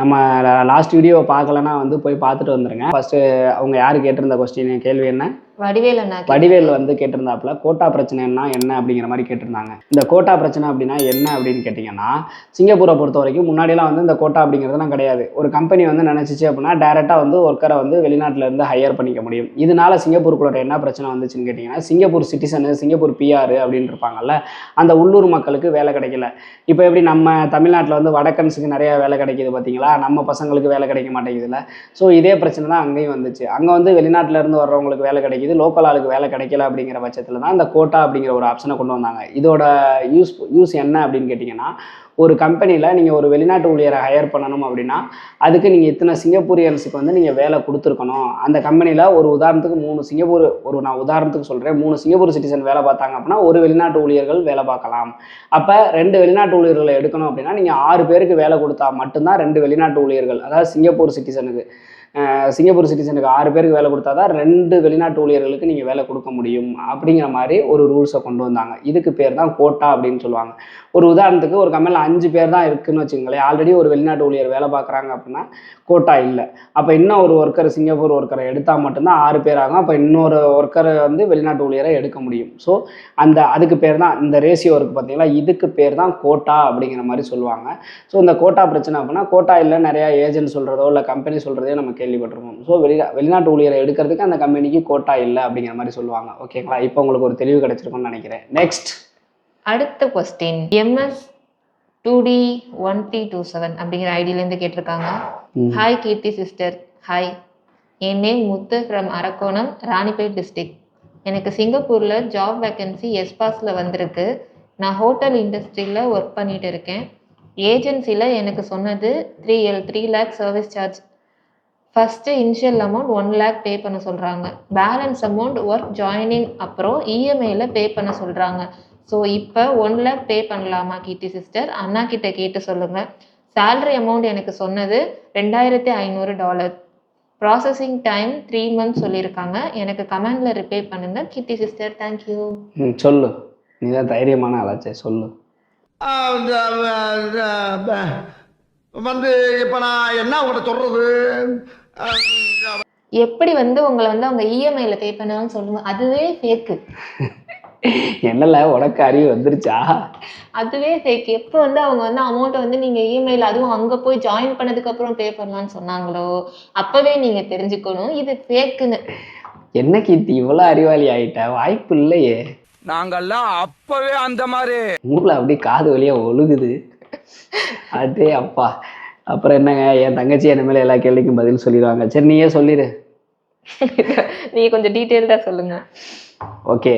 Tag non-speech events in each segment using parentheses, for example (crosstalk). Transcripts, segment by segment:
நம்ம last video பார்க்கலன்னா வந்து போய் பார்த்துட்டு வந்துருங்க. ஃபர்ஸ்ட் அவங்க யார் கேட்டிருந்த கொஸ்டின் கேள்வி என்ன? வடிவேல் வடிவேல் வந்து கேட்டிருந்தாப்புல கோட்டா பிரச்சனைன்னா என்ன அப்படிங்கிற மாதிரி கேட்டிருந்தாங்க. இந்த கோட்டா பிரச்சனை அப்படின்னா என்ன அப்படின்னு கேட்டிங்கன்னா சிங்கப்பூரை பொறுத்த வரைக்கும் முன்னாடிலாம் வந்து இந்த கோட்டா அப்படிங்கிறதுலாம் கிடையாது. ஒரு கம்பெனி வந்து நினச்சிச்சு அப்படின்னா டேரெக்டாக வந்து ஒர்க்கரை வந்து வெளிநாட்டுல இருந்து ஹையர் பண்ணிக்க முடியும். இதனால சிங்கப்பூருக்குள்ள என்ன பிரச்சனை வந்துச்சுன்னு கேட்டிங்கன்னா சிங்கப்பூர் சிட்டிசனு சிங்கப்பூர் பிஆர் அப்படின்னு இருப்பாங்கல்ல அந்த உள்ளூர் மக்களுக்கு வேலை கிடைக்கல. இப்போ எப்படி நம்ம தமிழ்நாட்டில் வந்து வடக்கன்ஸுக்கு நிறையா வேலை கிடைக்கிது பார்த்தீங்களா? நம்ம பசங்களுக்கு வேலை கிடைக்க மாட்டேங்குதுல்ல. ஸோ இதே பிரச்சனை தான் அங்கேயும் வந்துச்சு. அங்கே வந்து வெளிநாட்டிலேருந்து வர்றவங்களுக்கு வேலை கிடைக்குது. லோக்கல் ஆளுக்கு வேலை கிடைக்கல அப்படிங்கிற பட்சத்தில் தான் இந்த கோட்டா அப்படிங்கிற ஒரு ஆப்ஷனை கொண்டு வந்தாங்க. இதோட யூஸ் யூஸ் என்ன அப்படின்னு கேட்டிங்கன்னா ஒரு கம்பெனியில் நீங்கள் ஒரு வெளிநாட்டு ஊழியரை ஹையர் பண்ணணும் அப்படின்னா அதுக்கு நீங்கள் இத்தனை சிங்கப்பூரியன்ஸுக்கு வந்து நீங்கள் வேலை கொடுத்துருக்கணும். அந்த கம்பெனியில் ஒரு உதாரணத்துக்கு மூணு சிங்கப்பூர் ஒரு நான் உதாரணத்துக்கு சொல்கிறேன் மூணு சிங்கப்பூர் சிட்டிசன் வேலை பார்த்தாங்க அப்படின்னா ஒரு வெளிநாட்டு ஊழியர்கள் வேலை பார்க்கலாம். அப்போ ரெண்டு வெளிநாட்டு ஊழியர்களை எடுக்கணும் அப்படின்னா நீங்கள் ஆறு பேருக்கு வேலை கொடுத்தா மட்டும்தான் ரெண்டு வெளிநாட்டு ஊழியர்கள் அதாவது சிங்கப்பூர் சிட்டிசனுக்கு சிங்கப்பூர் சிட்டிசனுக்கு ஆறு பேருக்கு வேலை கொடுத்தா தான் ரெண்டு வெளிநாட்டு ஊழியர்களுக்கு நீங்கள் வேலை கொடுக்க முடியும் அப்படிங்கிற மாதிரி ஒரு ரூல்ஸை கொண்டு வந்தாங்க. இதுக்கு பேர் தான் கோட்டா அப்படின்னு சொல்லுவாங்க. ஒரு உதாரணத்துக்கு ஒரு கம்பெனியில் அஞ்சு பேர் தான் இருக்குன்னு வச்சுக்கோங்களேன். ஆல்ரெடி ஒரு வெளிநாட்டு ஊழியர் வேலை பார்க்குறாங்க அப்படின்னா கோட்டா இல்லை. அப்போ இன்னும் ஒரு ஒர்க்கர் சிங்கப்பூர் ஒர்க்கரை எடுத்தால் மட்டும்தான் ஆறு பேர் ஆகும். அப்போ இன்னொரு ஒர்க்கரை வந்து வெளிநாட்டு ஊழியரை எடுக்க முடியும். ஸோ அந்த அதுக்கு பேர் தான் இந்த ரேஷியோ இருக்குது பார்த்தீங்களா இதுக்கு பேர் தான் கோட்டா அப்படிங்கிற மாதிரி சொல்லுவாங்க. ஸோ இந்த கோட்டா பிரச்சனை அப்படின்னா கோட்டா இல்லை நிறையா ஏஜென்ட் சொல்கிறதோ இல்லை கம்பெனி சொல்கிறதோ நம்ம கேள்விப்பட்டிருக்கோம். ஸோ வெளி வெளிநாட்டு ஊழியரை எடுக்கிறதுக்கு அந்த கம்பெனிக்கு கோட்டா இல்லை அப்படிங்கிற மாதிரி சொல்லுவாங்க. ஓகேங்களா இப்போ உங்களுக்கு ஒரு தெளிவு கிடைச்சிருக்கும்னு நினைக்கிறேன். நெக்ஸ்ட் அடுத்த question MS two D one three two seven அப்படிங்கிற ஐடியிலேருந்து கேட்டிருக்காங்க. Hi Keerthi sister hi N name Muthu from Arakkonam Ranipet district எனக்கு சிங்கப்பூரில் ஜாப் வேக்கன்சி எஸ்பாஸில் வந்திருக்கு. நான் ஹோட்டல் இண்டஸ்ட்ரியில் ஒர்க் பண்ணிட்டு இருக்கேன். ஏஜென்சியில் எனக்கு சொன்னது three L three lakh service charge first initial amount one lakh pay பண்ண சொல்கிறாங்க பேலன்ஸ் அமௌண்ட் ஒர்க் ஜாயினிங் அப்புறம் E இஎம்ஐயில் பே பண்ண சொல்கிறாங்க ஸோ இப்போ ஒன் லேக் பே பண்ணலாமா கீர்த்தி சிஸ்டர் அண்ணா கிட்ட கேட்டு சொல்லுங்கள் salary அமௌண்ட் எனக்கு சொன்னது ரெண்டாயிரத்தி ஐநூறு dollar processing time three months சொல்லியிருக்காங்க. எனக்கு கமெண்டில் ரிப்ளை பண்ணுங்கள் கீர்த்தி சிஸ்டர் தேங்க்யூ சொல்லு. நீ தான் தைரியமான ஆளாச்சே சொல்லு. வந்து இப்போ நான் என்ன உங்கள்கிட்ட சொல்றது? ஆ, எப்படி வந்து உங்களை வந்து அவங்க E இஎம்ஐயில் பே பண்ணாலும் சொல்லுங்கள் அதுவே ஃபேக்கு என்னல உனக்கு அறிவு வந்துருச்சா? அதுவே ஃபேக் எப்போ வந்து அவங்க வந்து அமௌண்ட்டை வந்து நீங்கள் இமெயில் அதுவும் அங்கே போய் ஜாயின் பண்ணதுக்கப்புறம் பே பண்ணலான்னு சொன்னாங்களோ அப்போவே நீங்கள் தெரிஞ்சுக்கணும். இது ஃபேக்குன்னு என்ன கீர்த்தி இவ்வளோ அறிவாளி ஆயிட்ட? வாய்ப்பு இல்லையே. நாங்கெல்லாம் அப்பவே அந்த மாதிரி. மூளை அப்படியே காது வழியா ஒழுகுது. அடே அப்பா அப்புறம் என்னங்க என் தங்கச்சி என்ன மேலே எல்லா கேள்விக்கும் பதில் சொல்லிடுவாங்க. சரி நீயே சொல்லிடு. நீங்கள் கொஞ்சம் டீட்டெயில்டாக சொல்லுங்கள் ஓகே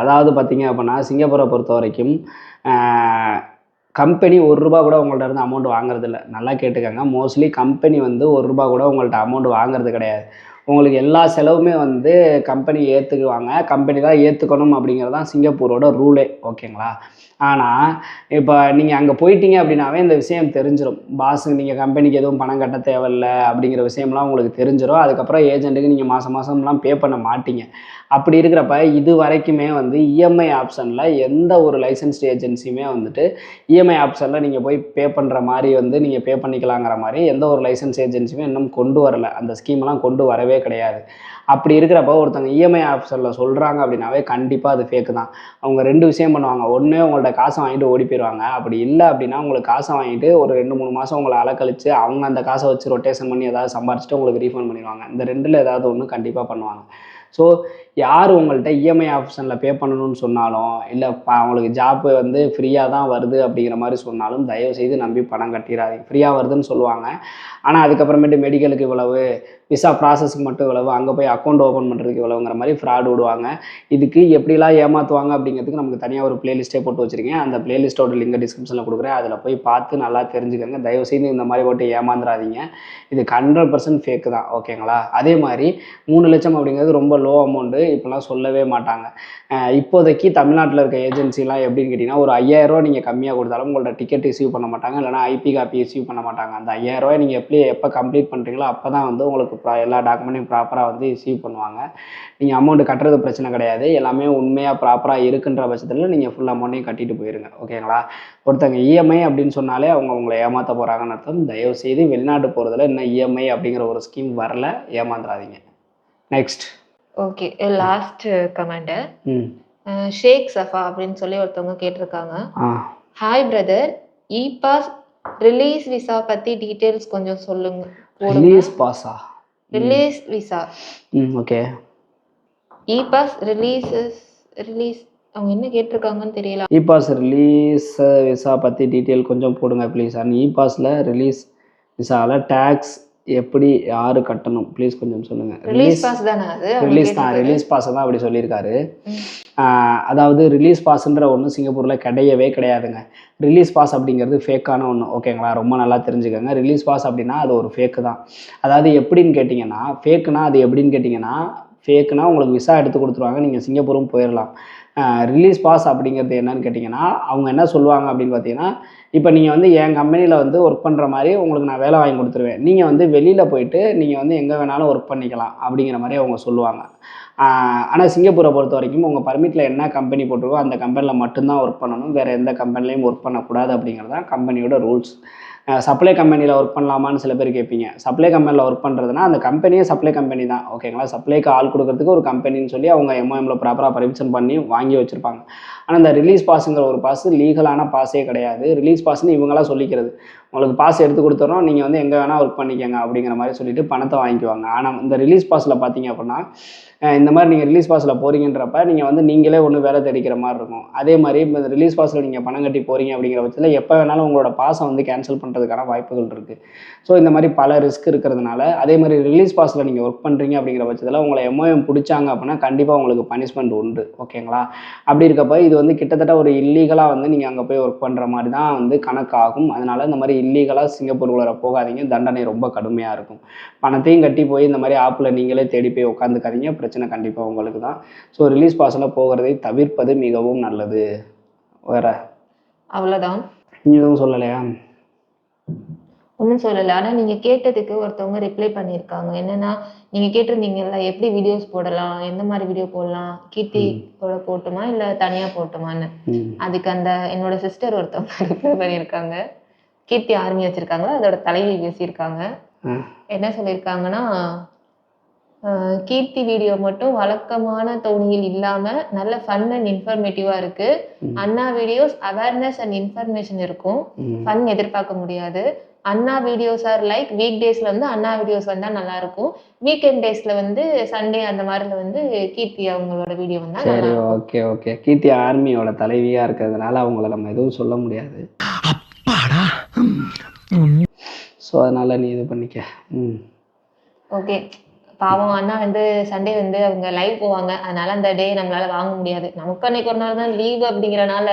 அதாவது பார்த்தீங்க அப்படின்னா சிங்கப்பூரை பொறுத்த வரைக்கும் கம்பெனி ஒரு ரூபா கூட உங்கள்ட்ட இருந்து அமௌண்ட் வாங்குறது இல்ல நல்லா கேட்டுக்கோங்க. மோஸ்ட்லி கம்பெனி வந்து ஒரு ரூபா கூட உங்கள்ட்ட அமௌண்ட் வாங்குறது கிடையாது. உங்களுக்கு எல்லா செலவுமே வந்து கம்பெனி ஏற்றுக்குவாங்க கம்பெனி தான் ஏற்றுக்கணும் அப்படிங்கிறது தான் சிங்கப்பூரோட ரூலே. ஓகேங்களா? ஆனால் இப்போ நீங்கள் அங்கே போயிட்டீங்க அப்படின்னாவே இந்த விஷயம் தெரிஞ்சிடும் பாஸுக்கு நீங்கள் கம்பெனிக்கு எதுவும் பணம் கட்ட தேவையில்ல அப்படிங்கிற விஷயம்லாம் உங்களுக்கு தெரிஞ்சிடும் அதுக்கப்புறம் ஏஜென்ட்டுக்கு நீங்கள் மாதம் மாதம்லாம் பே பண்ண மாட்டீங்க. அப்படி இருக்கிறப்ப இது வரைக்குமே வந்து இஎம்ஐ ஆப்ஷனில் எந்த ஒரு லைசன்ஸ்டு ஏஜென்சியுமே வந்துட்டு இஎம்ஐ ஆப்ஷனில் நீங்கள் போய் பே பண்ணுற மாதிரி வந்து நீங்கள் பே பண்ணிக்கலாங்கிற மாதிரி எந்த ஒரு லைசன்ஸ் ஏஜென்சியுமே இன்னும் கொண்டு வரல. அந்த ஸ்கீம்லாம் கொண்டு வரவே கிடையாது. அப்படி இருக்கிறப்ப ஒருத்தவங்க இஎம்ஐ ஆப்ஷனில் சொல்கிறாங்க அப்படின்னாவே கண்டிப்பாக அது ஃபேக்கு தான். அவங்க ரெண்டு விஷயம் பண்ணுவாங்க. ஒன்று உங்கள்ட்ட காசை வாங்கிட்டு ஓடி போயிடுவாங்க அப்படி இல்லை அப்படின்னா உங்களுக்கு காசை வாங்கிட்டு ஒரு ரெண்டு மூணு மாதம் உங்களை அலக்கழிச்சு அவங்க அந்த காசை வச்சு ரொட்டேஷன் பண்ணி ஏதாவது சம்பாரிச்சிட்டு உங்களுக்கு ரீஃபண்ட் பண்ணிடுவாங்க. இந்த ரெண்டில் ஏதாவது ஒன்று கண்டிப்பாக பண்ணுவாங்க. ஸோ யார் உங்கள்கிட்ட இஎம்ஐ ஆப்ஷனில் பே பண்ணணும்னு சொன்னாலும் இல்லை அவங்களுக்கு ஜாப்பு வந்து ஃப்ரீயாக தான் வருது அப்படிங்கிற மாதிரி சொன்னாலும் தயவு செய்து நம்பி பணம் கட்டிடாதீங்க. ஃப்ரீயாக வருதுன்னு சொல்லுவாங்க. ஆனால் அதுக்கப்புறமேட்டு மெடிக்கலுக்கு இவ்வளவு விசா ப்ராசஸ்க்கு மட்டும் இவ்வளவு அங்கே போய் அக்கௌண்ட் ஓப்பன் பண்ணுறதுக்கு இவ்வளவுங்கிற மாதிரி ஃப்ராட் விடுவாங்க. இதுக்கு எப்படிலாம் ஏமாற்றுவாங்க அப்படிங்கிறதுக்கு நமக்கு தனியாக ஒரு பிளேலிஸ்ட்டே போட்டு வச்சுருக்கேன். அந்த பிளேலிஸ்ட்டோட லிங்க் டிஸ்கிரிப்ஷனில் கொடுக்குறேன். அதில் போய் பார்த்து நல்லா தெரிஞ்சுக்கோங்க. தயவு செய்து இந்த மாதிரி போட்டு ஏமாந்துடாதீங்க. இது ஹண்ட்ரட் பர்சன்ட் ஃபேக்கு தான். ஓகேங்களா அதே மாதிரி மூணு லட்சம் அப்படிங்கிறது ரொம்ப லோ அமௌண்ட்டு கிடையாது இப்போலாம் சொல்லவே மாட்டாங்க. இப்போதைக்கு தமிழ்நாட்டில் இருக்க ஏஜென்சிலாம் எப்படின்னு கேட்டிங்கன்னா ஒரு ஐயாயிரரூவா நீங்கள் கம்மியாக கொடுத்தாலும் உங்களோட டிக்கெட் ரிசீவ் பண்ண மாட்டாங்க. இல்லைனா ஐபி காப்பி ரிசீவ் பண்ண மாட்டாங்க. அந்த ஐயாயிரரூவா நீங்கள் எப்படி எப்போ கம்ப்ளீட் பண்ணுறீங்களோ அப்போ தான் வந்து உங்களுக்கு ப்ரா எல்லா டாக்குமெண்ட்டையும் ப்ராப்பராக வந்து ரிசீவ் பண்ணுவாங்க. நீங்கள் அமௌண்ட் கட்டுறது பிரச்சனை கிடையாது. எல்லாமே உண்மையாக ப்ராப்பராக இருக்குன்ற பட்சத்தில் நீங்கள் ஃபுல் அமௌண்ட்டையும் கட்டிட்டு போயிருங்க. ஓகேங்களா? ஒருத்தங்க இஎம்ஐ அப்படின்னு சொன்னாலே அவங்க உங்களை ஏமாற்ற போகிறாங்கன்னு அர்த்தம். தயவுசெய்து வெளிநாட்டு போகிறதுல இன்னும் இஎம்ஐ அப்படிங்கிற ஒரு ஸ்கீம் வரல. ஏமாந்துடாதீங்க next okay last comment hmm. Sheikh Safa அப்படின்னு சொல்லி ஒருத்தவங்க கேட்டிருக்காங்க. Hi brother e pass release visa பத்தி டீடைல்ஸ் கொஞ்சம் சொல்லுங்க. ரிலீஸ் பாஸா release visa hmm okay e pass releases release அவங்க என்ன கேட்டிருக்காங்கன்னு தெரியல. இ பாஸ் ரிலீஸ் விசா பற்றி டீட்டெயில் கொஞ்சம் போடுங்க ப்ளீஸ் அண்ட் இ பாஸில் ரிலீஸ் விசாவில் டேக்ஸ் எப்படி யார் கட்டணும்? ப்ளீஸ் கொஞ்சம் சொல்லுங்கள் ரிலீஸ் பாஸ் தானே அது? ரிலீஸ் தான். ரிலீஸ் பாஸை தான் அப்படி சொல்லியிருக்காரு. அதாவது ரிலீஸ் பாஸ்ன்ற ஒன்று சிங்கப்பூரில் கிடையவே கிடையாதுங்க. ரிலீஸ் பாஸ் அப்படிங்கிறது ஃபேக்கான ஒன்று ஓகேங்களா ரொம்ப நல்லா தெரிஞ்சுக்கோங்க. ரிலீஸ் பாஸ் அப்படின்னா அது ஒரு ஃபேக்கு தான். அதாவது எப்படின்னு கேட்டிங்கன்னா ஃபேக்குனா அது எப்படின்னு கேட்டிங்கன்னா ஃபேக்குனா உங்களுக்கு விசா எடுத்து கொடுத்துருவாங்க. நீங்கள் சிங்கப்பூரும் போயிடலாம் ரிலீஸ் பாஸ் அப்படிங்கிறது என்னன்னு கேட்டிங்கன்னா அவங்க என்ன சொல்லுவாங்க அப்படின்னு பார்த்தீங்கன்னா இப்போ நீங்கள் வந்து என் கம்பெனியில் வந்து ஒர்க் பண்ணுற மாதிரி உங்களுக்கு நான் வேலை வாங்கி கொடுத்துருவேன். நீங்கள் வந்து வெளியில் போயிட்டு நீங்கள் வந்து எங்கே வேணாலும் ஒர்க் பண்ணிக்கலாம் அப்படிங்கிற மாதிரி அவங்க சொல்லுவாங்க. ஆனால் சிங்கப்பூரை பொறுத்த வரைக்கும் உங்கள் பர்மிட்டில் என்ன கம்பெனி போட்டிருக்கோ அந்த கம்பெனியில் மட்டும்தான் ஒர்க் பண்ணணும். வேறு எந்த கம்பெனிலையும் ஒர்க் பண்ணக்கூடாது அப்படிங்கிறது தான் கம்பெனியோட ரூல்ஸ் சப்ளை கம்பெனியில் ஒர்க் பண்ணலாமான்னு சில பேர் கேட்பீங்க. சப்ளை கம்பெனியில் ஒர்க் பண்ணுறதுனா அந்த கம்பெனியே சப்ளை கம்பெனி தான். ஓகேங்களா சப்ளைக்கு ஆள் கொடுக்கறதுக்கு ஒரு கம்பெனின்னு சொல்லி அவங்க எம்ஓஎம்ல ப்ராப்பராக பர்மிஷன் பண்ணி வாங்கி வச்சுருப்பாங்க. ஆனால் இந்த ரிலீஸ் பாஸுங்கிற ஒரு பாஸ் லீகலான பாஸே கிடையாது. ரிலீஸ் பாஸ்னு இவங்களாம் சொல்லிக்கிறது. உங்களுக்கு பாஸ் எடுத்து கொடுத்துறோம். நீங்கள் வந்து எங்கே வேணால் ஒர்க் பண்ணிக்கங்க அப்படிங்கிற மாதிரி சொல்லிட்டு பணத்தை வாங்கிக்குவாங்க. ஆனால் இந்த ரிலீஸ் பாஸில் பார்த்தீங்க அப்படின்னா இந்த மாதிரி நீங்கள் ரிலீஸ் பாஸில் போகிறீங்கன்றப்ப நீங்கள் வந்து நீங்களே ஒன்று வேலை தெரிக்கிற மாதிரி இருக்கும். அதே மாதிரி இந்த ரிலீஸ் பாஸில் நீங்கள் பணம் கட்டி போகிறீங்க அப்படிங்கிற பட்சத்தில் எப்போ வேணாலும் உங்களோட பாஸை வந்து கேன்சல் பண்ணுறதுக்கான வாய்ப்புகள் இருக்குது ஸோ இந்த மாதிரி பல ரிஸ்க் இருக்கிறதுனால அதே மாதிரி ரிலீஸ் பாஸில் நீங்கள் ஒர்க் பண்ணுறீங்க அப்படிங்கிற பட்சத்தில் உங்களை எம்ஓஎம் பிடிச்சாங்க அப்படின்னா கண்டிப்பாக உங்களுக்கு பனிஷ்மெண்ட் உண்டு. ஓகேங்களா அப்படி இருக்கப்ப இது வந்து கிட்டத்தட்ட ஒரு இல்லீகலாக வந்து நீங்கள் அங்கே போய் ஒர்க் பண்ணுற மாதிரி தான் வந்து கணக்காகும். அதனால இந்த மாதிரி இல்லீகலாக சிங்கப்பூர் உள்ள போகாதீங்க. தண்டனை ரொம்ப கடுமையாக இருக்கும். பணத்தையும் கட்டி போய் இந்த மாதிரி ஆப்பில் நீங்களே தேடி போய் உட்காந்துக்காதீங்க பிரச்சனை கண்டிப்பாக உங்களுக்கு தான். ஸோ ரிலீஸ் பாஸில் போகிறதை தவிர்ப்பது மிகவும் நல்லது. வேற? அவ்வளவுதான். நீ எதுவும் சொல்லலையா? ஒன்றும் சொல்லலை. ஆனால் நீங்கள் கேட்டதுக்கு ஒருத்தவங்க ரிப்ளை பண்ணியிருக்காங்க. என்னன்னா நீங்கள் கேட்டிருந்தீங்கல்ல எப்படி வீடியோஸ் போடலாம்? எந்த மாதிரி வீடியோ போடலாம்? கீர்த்தியோட போட்டுமா? இல்லை தனியாக போட்டுமான்னு? அதுக்கு அந்த என்னோட சிஸ்டர் ஒருத்தவங்க (laughs) ரிப்ளை பண்ணியிருக்காங்க. கீர்த்தி ஆர்மி வச்சுருக்காங்களா அதோட தலைவி பேசியிருக்காங்க. என்ன சொல்லியிருக்காங்கன்னா கீர்த்தி வீடியோ மட்டும் வழக்கமான தோணியில் இல்லாம நல்ல ஃபன் அண்ட் இன்ஃபர்மேட்டிவா இருக்கு. அண்ணா வீடியோஸ் அவேர்னஸ் அண்ட் இன்ஃபர்மேஷன் இருக்கும். ஃபன் எதிர்பார்க்க முடியாது. அண்ணா வீடியோஸ் ஆர் லைக் வீக் டேஸ்ல வந்து அண்ணா வீடியோஸ் வந்தா நல்லா இருக்கும். வீக்கெண்ட் டேஸ்ல வந்து சண்டே அந்த மாதிரில வந்து கீர்த்தி அவங்களோட வீடியோ வந்தா நல்லா சரி ஓகே ஓகே கீர்த்தி ஆர்மியோட தலைவியாக இருக்கிறதுனால அவங்கள நம்ம எதுவும் சொல்ல முடியாது. ஸோ அதனால நீ இது பண்ணிக்க. ம். ஓகே பாவம் அண்ணா வந்து சண்டே வந்து அவங்க லைவ் போவாங்க. அதனால அந்த டே நம்மளால வாங்க முடியாது. நமக்கு அன்னைக்கு ஒரு நாள் தான் லீவ் அப்படிங்கிறனால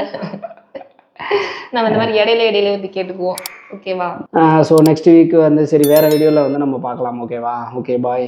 நம்ம இந்த மாதிரி இடையில இடையில வந்து கேட்டுக்குவோம். ஓகேவா ஸோ நெக்ஸ்ட் வீக் வந்து சரி வேறு வீடியோவில் வந்து நம்ம பார்க்கலாம். ஓகேவா ஓகே பாய்